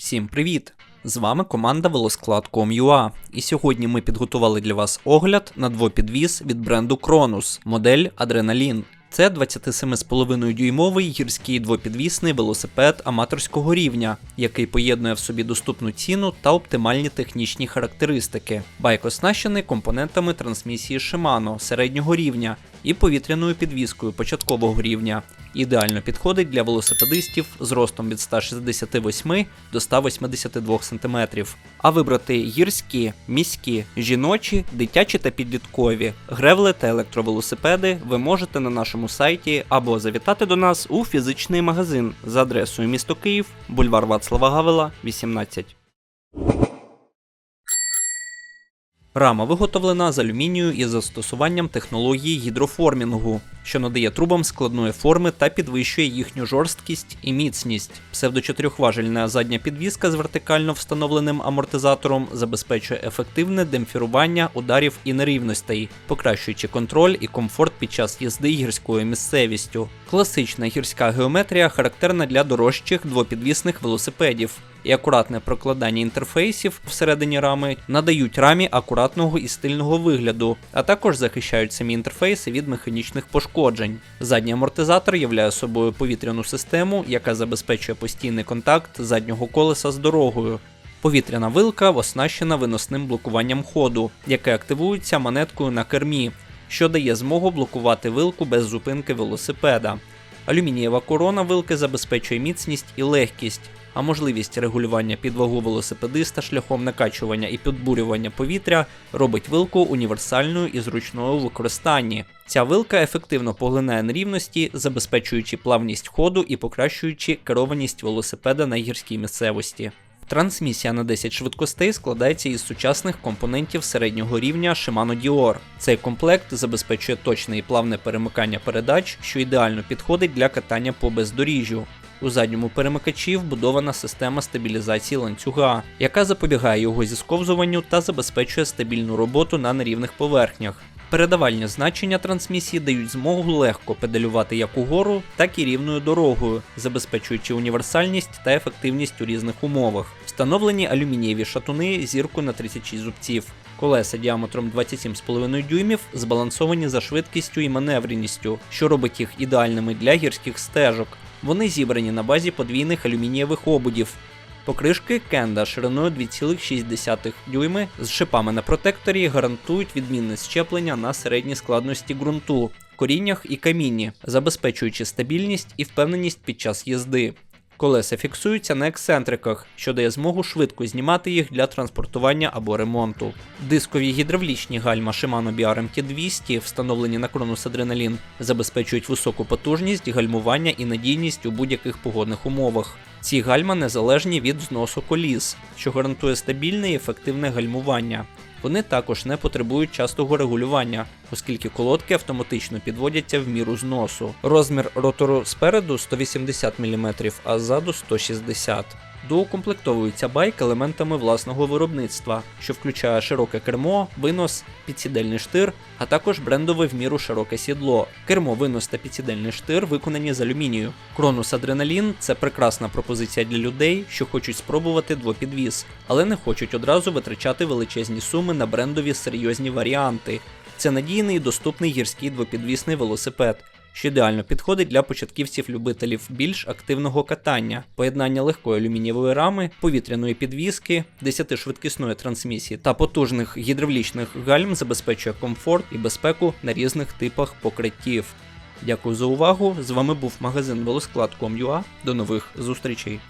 Всім привіт! З вами команда Велосклад.com.ua і сьогодні ми підготували для вас огляд на двопідвіз від бренду Кронус, модель Адреналін. Це 27,5 дюймовий гірський двопідвісний велосипед аматорського рівня, який поєднує в собі доступну ціну та оптимальні технічні характеристики. Байк оснащений компонентами трансмісії Shimano середнього рівня і повітряною підвіскою початкового рівня. Ідеально підходить для велосипедистів з ростом від 168 до 182 см. А вибрати гірські, міські, жіночі, дитячі та підліткові, гревли та електровелосипеди ви можете на нашому сайті або завітати до нас у фізичний магазин за адресою місто Київ, бульвар Вацлава Гавела, 18. Рама виготовлена з алюмінію із застосуванням технології гідроформінгу, що надає трубам складної форми та підвищує їхню жорсткість і міцність. Псевдочотирьохважельна задня підвіска з вертикально встановленим амортизатором забезпечує ефективне демпфірування ударів і нерівностей, покращуючи контроль і комфорт під час їзди гірською місцевістю. Класична гірська геометрія характерна для дорожчих двопідвісних велосипедів і акуратне прокладання інтерфейсів всередині рами надають рамі акуратного і стильного вигляду, а також захищають самі інтерфейси від механічних пошкоджень. Задній амортизатор являє собою повітряну систему, яка забезпечує постійний контакт заднього колеса з дорогою. Повітряна вилка оснащена виносним блокуванням ходу, яке активується монеткою на кермі, що дає змогу блокувати вилку без зупинки велосипеда. Алюмінієва корона вилки забезпечує міцність і легкість, а можливість регулювання підвагу велосипедиста шляхом накачування і підбурювання повітря робить вилку універсальною і зручною у використанні. Ця вилка ефективно поглинає нерівності, забезпечуючи плавність ходу і покращуючи керованість велосипеда на гірській місцевості. Трансмісія на 10 швидкостей складається із сучасних компонентів середнього рівня Shimano Dior. Цей комплект забезпечує точне і плавне перемикання передач, що ідеально підходить для катання по бездоріжжю. У задньому перемикачі вбудована система стабілізації ланцюга, яка запобігає його зісковзуванню та забезпечує стабільну роботу на нерівних поверхнях. Передавальні значення трансмісії дають змогу легко педалювати як угору, так і рівною дорогою, забезпечуючи універсальність та ефективність у різних умовах. Встановлені алюмінієві шатуни зірку на 36 зубців. Колеса діаметром 27,5 дюймів збалансовані за швидкістю і маневреністю, що робить їх ідеальними для гірських стежок. Вони зібрані на базі подвійних алюмінієвих обудів. Покришки Кенда шириною 2,6 дюйми з шипами на протекторі гарантують відмінне щеплення на середній складності ґрунту, коріннях і камінні, забезпечуючи стабільність і впевненість під час їзди. Колеса фіксуються на ексцентриках, що дає змогу швидко знімати їх для транспортування або ремонту. Дискові гідравлічні гальма Shimano BRMT 200, встановлені на Кронус Adrenaline, забезпечують високу потужність, гальмування і надійність у будь-яких погодних умовах. Ці гальма незалежні від зносу коліс, що гарантує стабільне і ефективне гальмування. Вони також не потребують частого регулювання, оскільки колодки автоматично підводяться в міру зносу. Розмір ротору спереду 180 мм, а ззаду 160 Доукомплектовується байк елементами власного виробництва, що включає широке кермо, винос, підсідельний штир, а також брендове в міру широке сідло. Кермо, винос та підсідельний штир виконані з алюмінію. Кронус Адреналін це прекрасна пропозиція для людей, що хочуть спробувати двопідвіз, але не хочуть одразу витрачати величезні суми на брендові серйозні варіанти. Це надійний і доступний гірський двопідвісний велосипед що ідеально підходить для початківців-любителів більш активного катання, поєднання легкої алюмінієвої рами, повітряної підвіски, 10-швидкісної трансмісії та потужних гідравлічних гальм забезпечує комфорт і безпеку на різних типах покриттів. Дякую за увагу! З вами був магазин Велосклад.com.ua. До нових зустрічей!